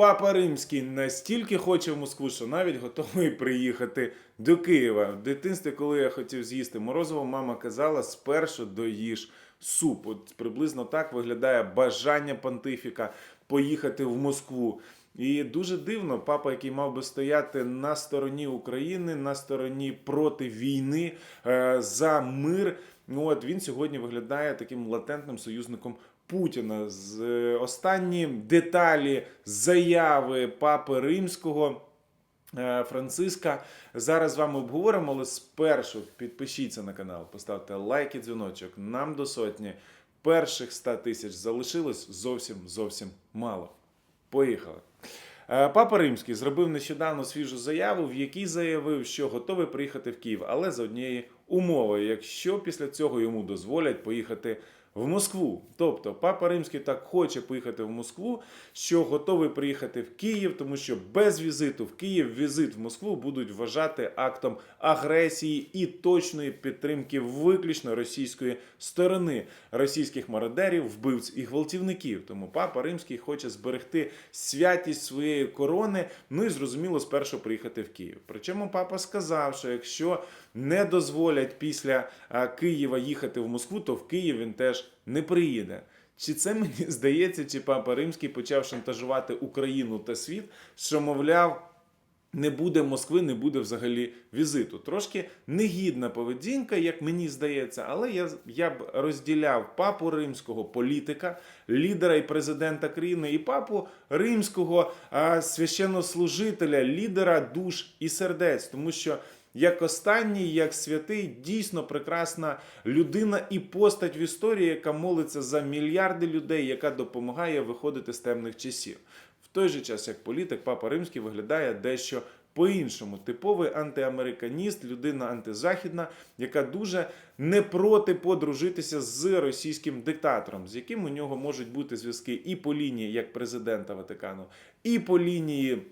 Папа Римський настільки хоче в Москву, що навіть готовий приїхати до Києва. В дитинстві, коли я хотів з'їсти морозиво, мама казала: спершу доїж суп. От приблизно так виглядає бажання понтифіка поїхати в Москву. І дуже дивно, папа, який мав би стояти на стороні України, на стороні проти війни е, за мир. Ну от він сьогодні виглядає таким латентним союзником Путіна. З е, останні деталі заяви папи римського. е, Франциска зараз з вами обговоримо, але спершу підпишіться на канал, поставте лайк і дзвіночок. Нам до сотні перших 100 тисяч залишилось зовсім зовсім мало. Поїхали. Е, Папа Римський зробив нещодавно свіжу заяву, в якій заявив, що готовий приїхати в Київ, але за однієї умови, якщо після цього йому дозволять поїхати в Москву. Тобто, папа Римський так хоче поїхати в Москву, що готовий приїхати в Київ, тому що без візиту в Київ візит в Москву будуть вважати актом агресії і точної підтримки виключно російської сторони російських мародерів, вбивць і гвалтівників. Тому папа Римський хоче зберегти святість своєї корони. Ну і зрозуміло, спершу приїхати в Київ. Причому папа сказав, що якщо не дозволять після Києва їхати в Москву, то в Київ він теж не приїде. Чи це мені здається, чи папа Римський почав шантажувати Україну та світ, що мовляв. Не буде Москви, не буде взагалі візиту. Трошки негідна поведінка, як мені здається, але я, я б розділяв папу римського політика, лідера і президента країни, і папу римського а, священнослужителя, лідера душ і сердець, тому що. Як останній, як святий, дійсно прекрасна людина і постать в історії, яка молиться за мільярди людей, яка допомагає виходити з темних часів. В той же час, як політик, папа римський виглядає дещо по-іншому. Типовий антиамериканіст, людина антизахідна, яка дуже не проти подружитися з російським диктатором, з яким у нього можуть бути зв'язки і по лінії як президента Ватикану, і по лінії.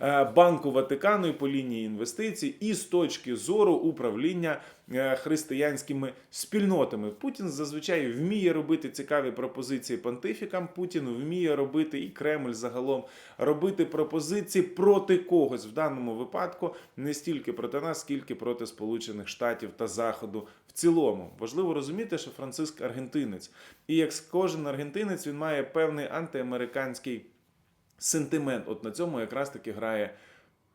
Е, Банку Ватикану і по лінії інвестицій, і з точки зору управління е, християнськими спільнотами. Путін зазвичай вміє робити цікаві пропозиції понтифікам. Путін вміє робити і Кремль загалом робити пропозиції проти когось в даному випадку не стільки проти нас, скільки проти Сполучених Штатів та Заходу в цілому. Важливо розуміти, що Франциск аргентинець, і як кожен аргентинець, він має певний антиамериканський сентимент. От на цьому якраз таки грає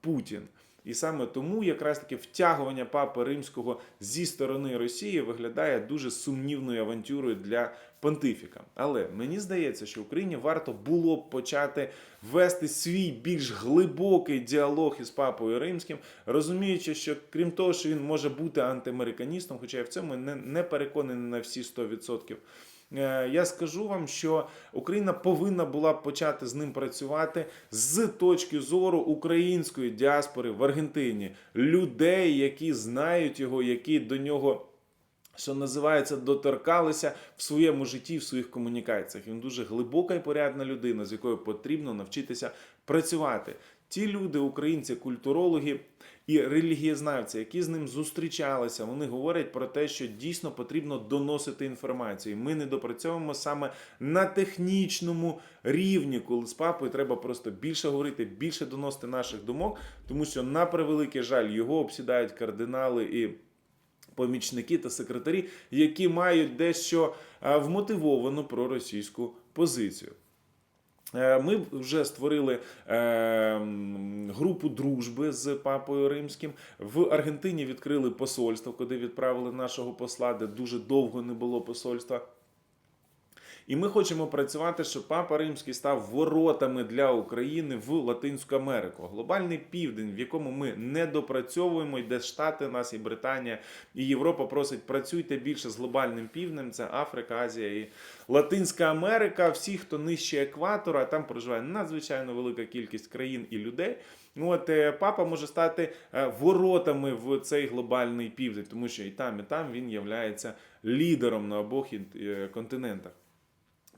Путін. І саме тому якраз таки втягування папи римського зі сторони Росії виглядає дуже сумнівною авантюрою для понтифіка. Але мені здається, що Україні варто було б почати вести свій більш глибокий діалог із папою римським, розуміючи, що крім того, що він може бути антиамериканістом, хоча я в цьому не, не переконаний на всі 100%. Е, Я скажу вам, що Україна повинна була почати з ним працювати з точки зору української діаспори в Аргентині, людей, які знають його, які до нього. Що називається, доторкалися в своєму житті, в своїх комунікаціях. Він дуже глибока і порядна людина, з якою потрібно навчитися працювати. Ті люди, українці, культурологи і релігієзнавці, які з ним зустрічалися, вони говорять про те, що дійсно потрібно доносити інформацію. Ми не допрацьовуємо саме на технічному рівні, коли з папою треба просто більше говорити, більше доносити наших думок, тому що на превеликий жаль його обсідають кардинали і помічники та секретарі, які мають дещо вмотивовану проросійську позицію. Е, Ми вже створили е, групу дружби з папою римським. В Аргентині відкрили посольство, куди відправили нашого посла, де дуже довго не було посольства. І ми хочемо працювати, щоб папа римський став воротами для України в Латинську Америку. Глобальний південь, в якому ми не допрацьовуємо, і де Штати нас, і Британія, і Європа просить працюйте більше з глобальним півднем. Це Африка, Азія і Латинська Америка. Всі, хто нижче екватора, там проживає надзвичайно велика кількість країн і людей. Ну, От е, папа може стати е, воротами в цей глобальний південь, тому що і там, і там він являється лідером на обох е, континентах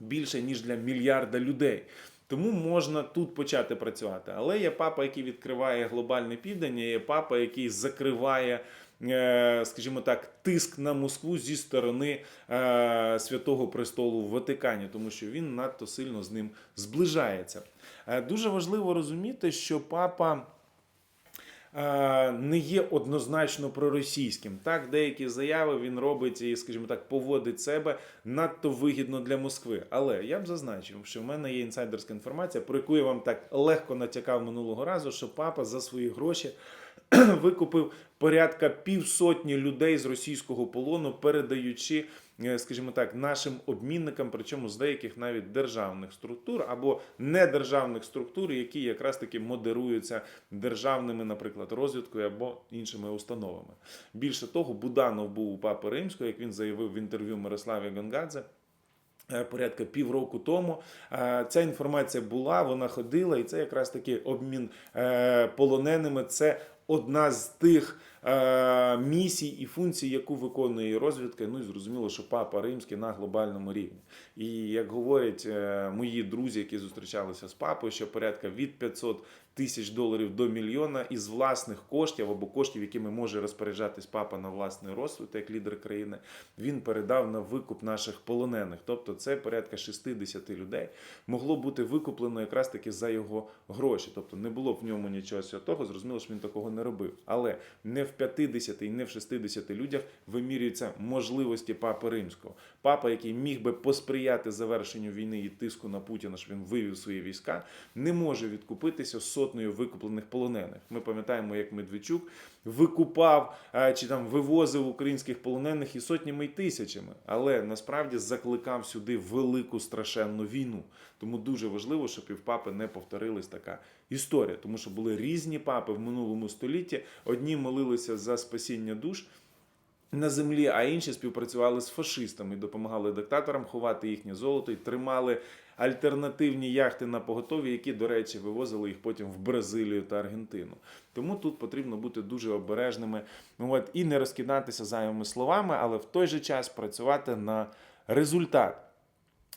більше ніж для мільярда людей. Тому можна тут почати працювати. Але є папа, який відкриває глобальний південь, і є папа, який закриває е, скажімо так, тиск на Москву зі сторони е, Святого Престолу в Ватикані, тому що він надто сильно з ним зближається. Е, Дуже важливо розуміти, що папа не є однозначно проросійським. Так, деякі заяви він робить і, скажімо так, поводить себе надто вигідно для Москви. Але я б зазначив, що в мене є інсайдерська інформація, про яку я вам так легко натякав минулого разу, що папа за свої гроші викупив порядка півсотні людей з російського полону, передаючи, е, скажімо так, нашим обмінникам, причому з деяких навіть державних структур або недержавних структур, які якраз таки модеруються державними, наприклад, розвідкою або іншими установами. Більше того, Буданов був у папи Римського, як він заявив в інтерв'ю Мирославі Гонгадзе. е, Порядка півроку тому Е, ця інформація була, вона ходила, і це якраз таки обмін е, полоненими. Це одна з тих е, місій і функцій, яку виконує розвідка. Ну і зрозуміло, що папа римський на глобальному рівні. І як говорять е, мої друзі, які зустрічалися з папою, що порядка від 500 тисяч доларів до мільйона із власних коштів або коштів, якими може розпоряджатись папа на власний розсуд, як лідер країни, він передав на викуп наших полонених. Тобто це порядка 60 людей могло бути викуплено якраз таки за його гроші. Тобто не було в ньому нічого святого, зрозуміло, що він такого не робив. Але не в 50 і не в 60 людях вимірюються можливості папи римського. Папа, який міг би посприяти завершенню війни і тиску на Путіна, щоб він вивів свої війська, не може відкупитися сотнею викуплених полонених. Ми пам'ятаємо, як Медведчук викупав е, чи там вивозив українських полонених і сотнями і тисячами, але насправді закликав сюди велику страшенну війну. Тому дуже важливо, щоб і в папи не повторилась така історія, тому що були різні папи в минулому столітті. Одні молилися за спасіння душ. На землі, а інші співпрацювали з фашистами, допомагали диктаторам ховати їхнє золото і тримали альтернативні яхти на поготові, які, до речі, вивозили їх потім в Бразилію та Аргентину. Тому тут потрібно бути дуже обережними от, і не розкидатися зайвими словами, але в той же час працювати на результат.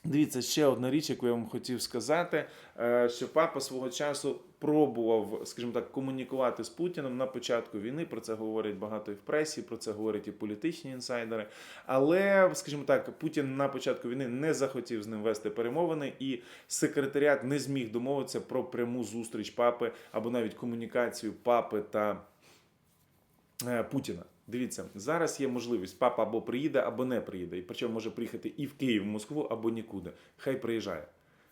Дивіться, ще одна річ, яку я вам хотів сказати, е, що папа свого часу пробував, скажімо так, комунікувати з Путіним на початку війни. Про це говорять багато і в пресі, про це говорять і політичні інсайдери. Але, скажімо так, Путін на початку війни не захотів з ним вести перемовини, і секретаріат не зміг домовитися про пряму зустріч папи або навіть комунікацію папи та Путіна. Дивіться, зараз є можливість, папа або приїде, або не приїде. І причому може приїхати і в Київ, в Москву, або нікуди. Хай приїжджає.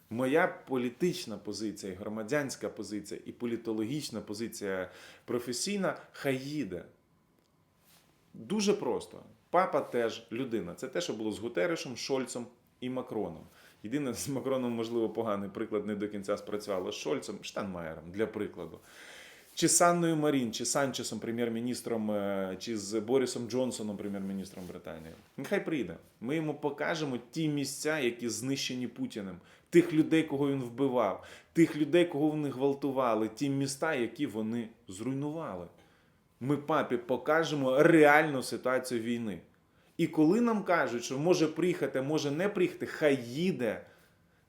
Моя політична позиція, громадянська позиція, і політологічна позиція професійна, хай їде. Дуже просто. Папа теж людина. Це те, що було з Гутерешем, Шольцем і Макроном. Єдине, з Макроном, можливо, поганий приклад не до кінця спрацювало. З Шольцем, Штанмаєром, для прикладу. Чи з Анною Марін, чи з Санчесом, прем'єр-міністром, е, чи з Борисом Джонсоном, прем'єр-міністром Британії. Нехай прийде. Ми йому покажемо ті місця, які знищені Путіним, тих людей, кого він вбивав, тих людей, кого вони гвалтували, ті міста, які вони зруйнували. Ми папі покажемо реальну ситуацію війни. І коли нам кажуть, що може приїхати, може не приїхати, хай їде.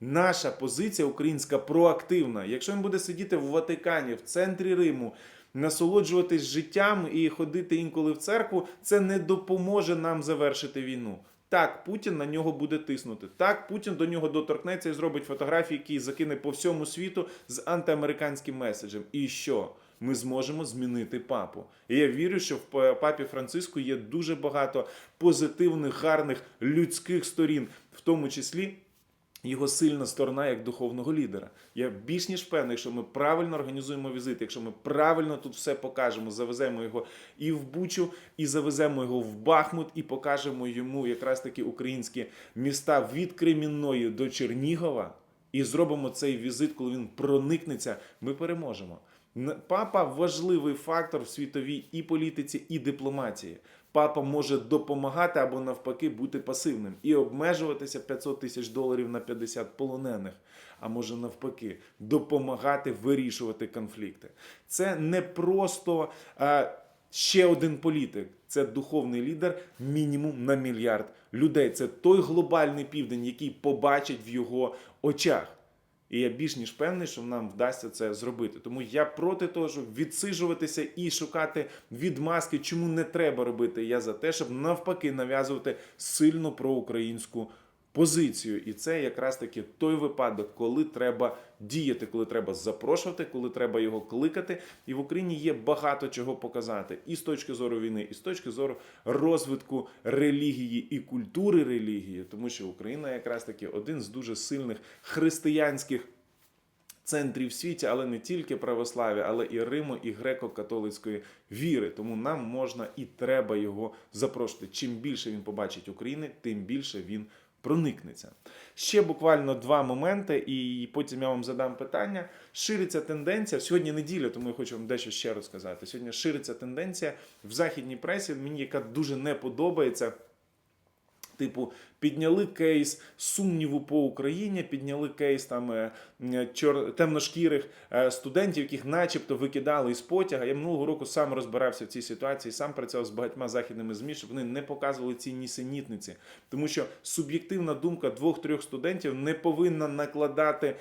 Наша позиція українська проактивна. Якщо він буде сидіти в Ватикані, в центрі Риму, насолоджуватись життям і ходити інколи в церкву, це не допоможе нам завершити війну. Так, Путін на нього буде тиснути. Так, Путін до нього доторкнеться і зробить фотографії, які закине по всьому світу з антиамериканським меседжем. І що? Ми зможемо змінити папу. І я вірю, що в папі Франциску є дуже багато позитивних, гарних людських сторін, в тому числі його сильна сторона як духовного лідера. Я більш ніж певний, якщо ми правильно організуємо візит, якщо ми правильно тут все покажемо, завеземо його і в Бучу, і завеземо його в Бахмут, і покажемо йому якраз таки українські міста від Кремінної до Чернігова, і зробимо цей візит, коли він проникнеться, ми переможемо. Папа важливий фактор в світовій і політиці, і дипломатії. Папа може допомагати або навпаки бути пасивним і обмежуватися 500 тисяч доларів на 50 полонених, а може навпаки допомагати вирішувати конфлікти. Це не просто е, ще один політик, це духовний лідер мінімум на мільярд людей. Це той глобальний південь, який побачить в його очах. І я більш ніж певний, що нам вдасться це зробити. Тому я проти того, щоб відсижуватися і шукати відмазки, чому не треба робити. Я за те, щоб навпаки нав'язувати сильну проукраїнську позицію. І це якраз таки той випадок, коли треба діяти, коли треба запрошувати, коли треба його кликати. І в Україні є багато чого показати і з точки зору війни, і з точки зору розвитку релігії і культури релігії, тому що Україна якраз таки один з дуже сильних християнських. Центрів світі, але не тільки православ'я, але і Риму, і греко-католицької віри. Тому нам можна і треба його запрошувати. Чим більше він побачить України, тим більше він проникнеться. Ще буквально два моменти, і потім я вам задам питання. Шириться тенденція. Сьогодні неділя, тому я хочу вам дещо ще розказати. Сьогодні шириться тенденція в західній пресі, мені яка дуже не подобається. Типу, підняли кейс сумніву по Україні, підняли кейс там е, чор... темношкірих е, студентів, яких начебто викидали із потяга. Я минулого року сам розбирався в цій ситуації, сам працював з багатьма західними змі, щоб вони не показували ці нісенітниці. Тому що суб'єктивна думка двох-трьох студентів не повинна накладати.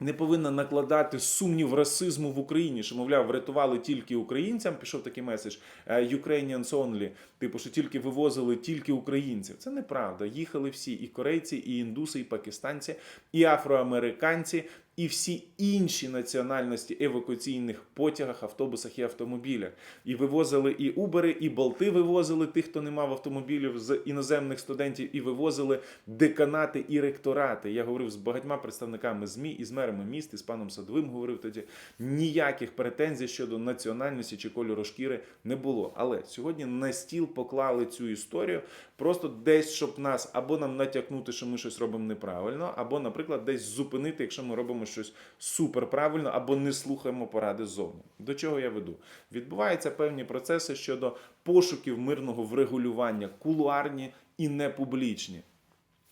Не повинна накладати сумнів расизму в Україні, що, мовляв, врятували тільки українцям. Пішов такий меседж е, Ukrainians only, типу, що тільки вивозили тільки українців. Це неправда. Їхали всі і корейці, і індуси, і пакистанці, і афроамериканці, і всі інші національності евакуаційних потягах, автобусах і автомобілях. І вивозили і Убери, і болти вивозили тих, хто не мав автомобілів з іноземних студентів, і вивозили деканати і ректорати. Я говорив з багатьма представниками ЗМІ і з мерами міст, і з паном Садовим говорив тоді. Ніяких претензій щодо національності чи кольору шкіри не було. Але сьогодні на стіл поклали цю історію, просто десь, щоб нас або нам натякнути, що ми щось робимо неправильно, або, наприклад, десь зупинити, якщо ми робимо щось суперправильно, або не слухаємо поради ззовні. До чого я веду? Відбуваються певні процеси щодо пошуків мирного врегулювання, кулуарні і непублічні.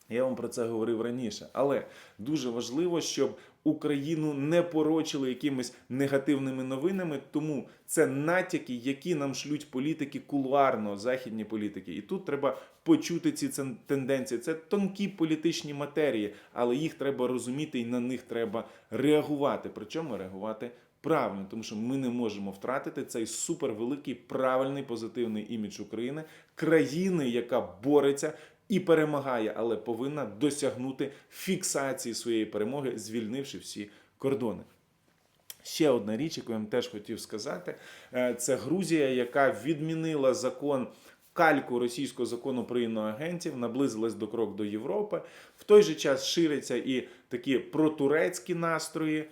Я вам про це говорив раніше, але дуже важливо, щоб Україну не порочили якимись негативними новинами, тому це натяки, які нам шлють політики кулуарно, західні політики. І тут треба почути ці тенденції. Це тонкі політичні матерії, але їх треба розуміти і на них треба реагувати. Причому реагувати правильно, тому що ми не можемо втратити цей супервеликий правильний позитивний імідж України, країни, яка бореться і перемагає, але повинна досягнути фіксації своєї перемоги, звільнивши всі кордони. Ще одна річ, яку я вам теж хотів сказати, е, це Грузія, яка відмінила закон. Кальку російського закону про іноагентів наблизилась до крок до Європи. В той же час ширяться і такі протурецькі настрої.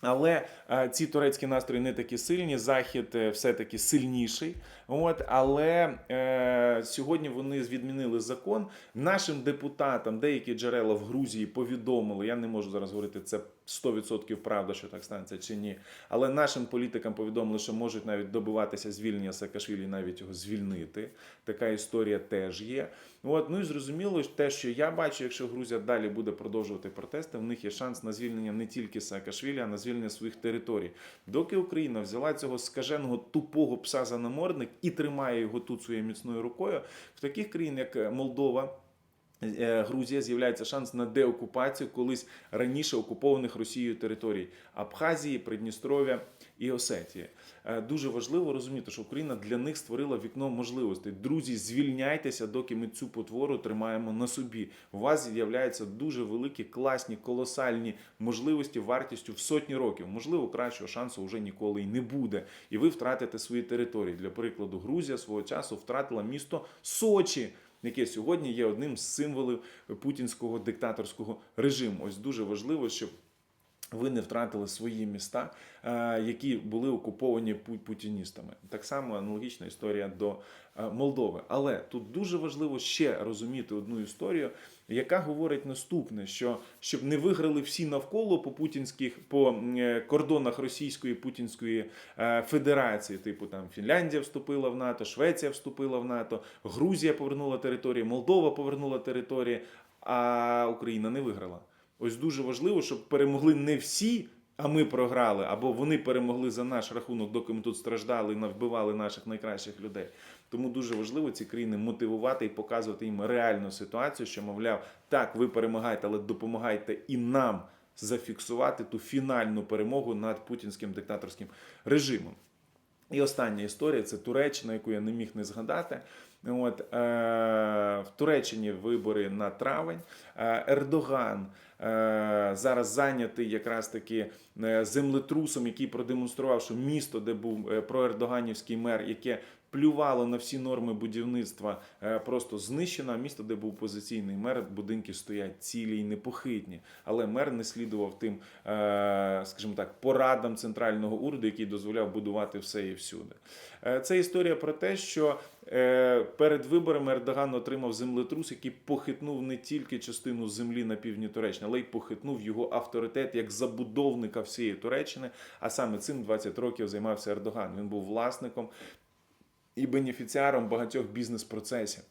Але е, ці турецькі настрої не такі сильні. Захід е, все-таки сильніший. От, але е, сьогодні вони відмінили закон. Нашим депутатам деякі джерела в Грузії повідомили. Я не можу зараз говорити це 100% правда, що так станеться чи ні. Але нашим політикам повідомили, що можуть навіть добиватися звільнення Саакашвілі, навіть його звільнити. Така історія теж є. От, ну і зрозуміло, те, що я бачу, якщо Грузія далі буде продовжувати протести, в них є шанс на звільнення не тільки Саакашвілі, а на звільнення своїх територій. Доки Україна взяла цього скаженого тупого пса за намордник і тримає його тут своєю міцною рукою, в таких країн, як Молдова. Е, Грузія з'являється шанс на деокупацію колись раніше окупованих Росією територій Абхазії, Придністров'я і Осетії. Е, Дуже важливо розуміти, що Україна для них створила вікно можливостей. Друзі, звільняйтеся, доки ми цю потвору тримаємо на собі. У вас з'являються дуже великі, класні, колосальні можливості вартістю в сотні років. Можливо, кращого шансу вже ніколи й не буде. І ви втратите свої території. Для прикладу, Грузія свого часу втратила місто Сочі. Яке сьогодні є одним з символів путінського диктаторського режиму. Ось дуже важливо, щоб ви не втратили свої міста, е, які були окуповані пу- путіністами. Так само аналогічна історія до е, Молдови. Але тут дуже важливо ще розуміти одну історію, яка говорить наступне: що щоб не виграли всі навколо по путінських по е, кордонах Російської Путінської Федерації, типу там Фінляндія вступила в НАТО, Швеція вступила в НАТО, Грузія повернула території, Молдова повернула території, а Україна не виграла. Ось дуже важливо, щоб перемогли не всі, а ми програли, або вони перемогли за наш рахунок, доки ми тут страждали і навбивали наших найкращих людей. Тому дуже важливо ці країни мотивувати і показувати їм реальну ситуацію, що мовляв, так, ви перемагаєте, але допомагайте і нам зафіксувати ту фінальну перемогу над путінським диктаторським режимом. І остання історія це Туреччина, яку я не міг не згадати. От е, в Туреччині вибори на травень. Е, Ердоган е, зараз зайнятий якраз таки землетрусом, який продемонстрував, що місто, де був проердоганівський мер, яке плювало на всі норми будівництва, е, просто знищено. Місто, де був опозиційний мер, будинки стоять цілі і непохитні. Але мер не слідував тим, е, скажімо так, порадам центрального уряду, який дозволяв будувати все і всюди. Е, Це історія про те, що перед виборами Ердоган отримав землетрус, який похитнув не тільки частину землі на півдні Туреччини, але й похитнув його авторитет як забудовника всієї Туреччини. А саме цим 20 років займався Ердоган. Він був власником і бенефіціаром багатьох бізнес-процесів.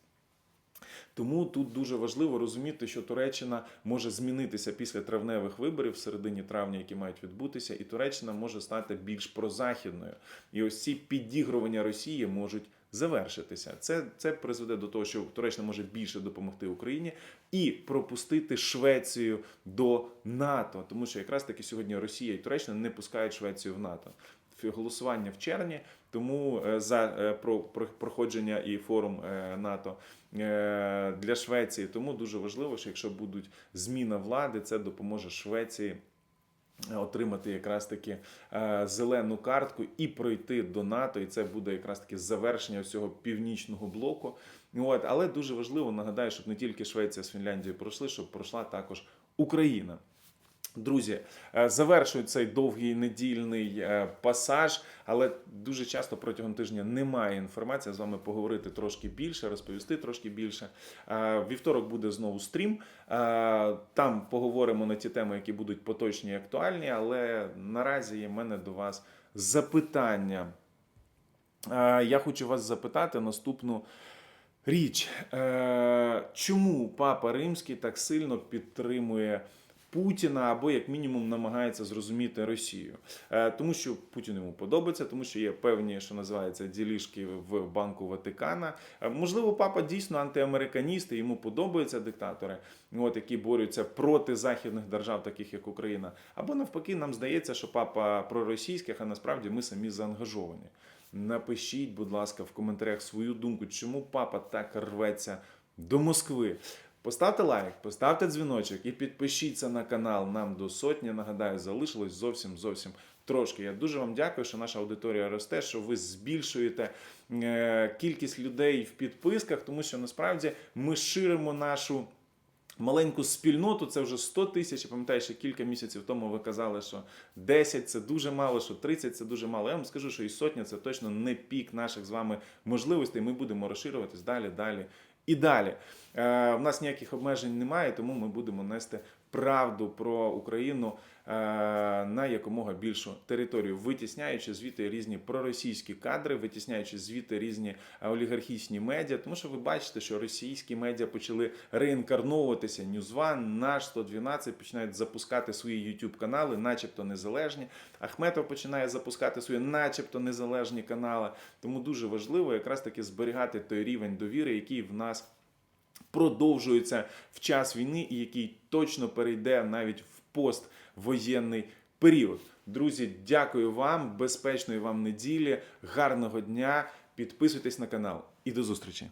Тому тут дуже важливо розуміти, що Туреччина може змінитися після травневих виборів в середині травня, які мають відбутися, і Туреччина може стати більш прозахідною. І ось ці підігрування Росії можуть завершитися. Це, це призведе до того, що Туреччина може більше допомогти Україні і пропустити Швецію до НАТО, тому що якраз таки сьогодні Росія і Туреччина не пускають Швецію в НАТО. Голосування в червні, тому е, за е, про про- проходження і форум е, НАТО для Швеції. Тому дуже важливо, що якщо будуть зміна влади, це допоможе Швеції отримати якраз таки зелену картку і пройти до НАТО. І це буде якраз таки завершення цього північного блоку. От, але дуже важливо нагадаю, щоб не тільки Швеція з Фінляндією пройшли, щоб пройшла також Україна. Друзі, е, завершую цей довгий недільний е, пасаж, але дуже часто протягом тижня немає інформації з вами поговорити трошки більше, розповісти трошки більше. Е, Вівторок буде знову стрім. Там поговоримо на ті теми, які будуть поточні і актуальні. Але наразі є в мене до вас запитання. Я хочу вас запитати наступну річ. Чому папа Римський так сильно підтримує Путіна або, як мінімум, намагається зрозуміти Росію? Е, Тому що Путін йому подобається, тому що є певні, що називається, ділішки в Банку Ватикана. Е, Можливо, папа дійсно антиамериканіст, і йому подобаються диктатори, от, які борються проти західних держав, таких як Україна. Або навпаки, нам здається, що папа проросійських, а насправді ми самі заангажовані. Напишіть, будь ласка, в коментарях свою думку, чому папа так рветься до Москви. Поставте лайк, поставте дзвіночок і підпишіться на канал. Нам до сотні. Нагадаю, залишилось зовсім зовсім трошки. Я дуже вам дякую, що наша аудиторія росте, що ви збільшуєте е, кількість людей в підписках, тому що насправді ми ширимо нашу. Маленьку спільноту це вже 100 тисяч. Пам'ятаю, ще кілька місяців тому ви казали, що 10 це дуже мало, що 30 це дуже мало. Я вам скажу, що і сотня це точно не пік наших з вами можливостей. Ми будемо розширюватись далі, далі і далі. Е, у нас ніяких обмежень немає, тому ми будемо нести правду про Україну е, на якомога більшу територію, витісняючи звідти різні проросійські кадри, витісняючи звідти різні е, олігархічні медіа. Тому що ви бачите, що російські медіа почали реінкарновуватися. Ньюзван, наш 112 починають запускати свої youtube канали, начебто незалежні. Ахметов починає запускати свої, начебто незалежні канали. Тому дуже важливо якраз таки зберігати той рівень довіри, який в нас продовжується в час війни і який точно перейде навіть в поствоєнний період. Друзі, дякую вам, безпечної вам неділі, гарного дня. Підписуйтесь на канал і до зустрічі.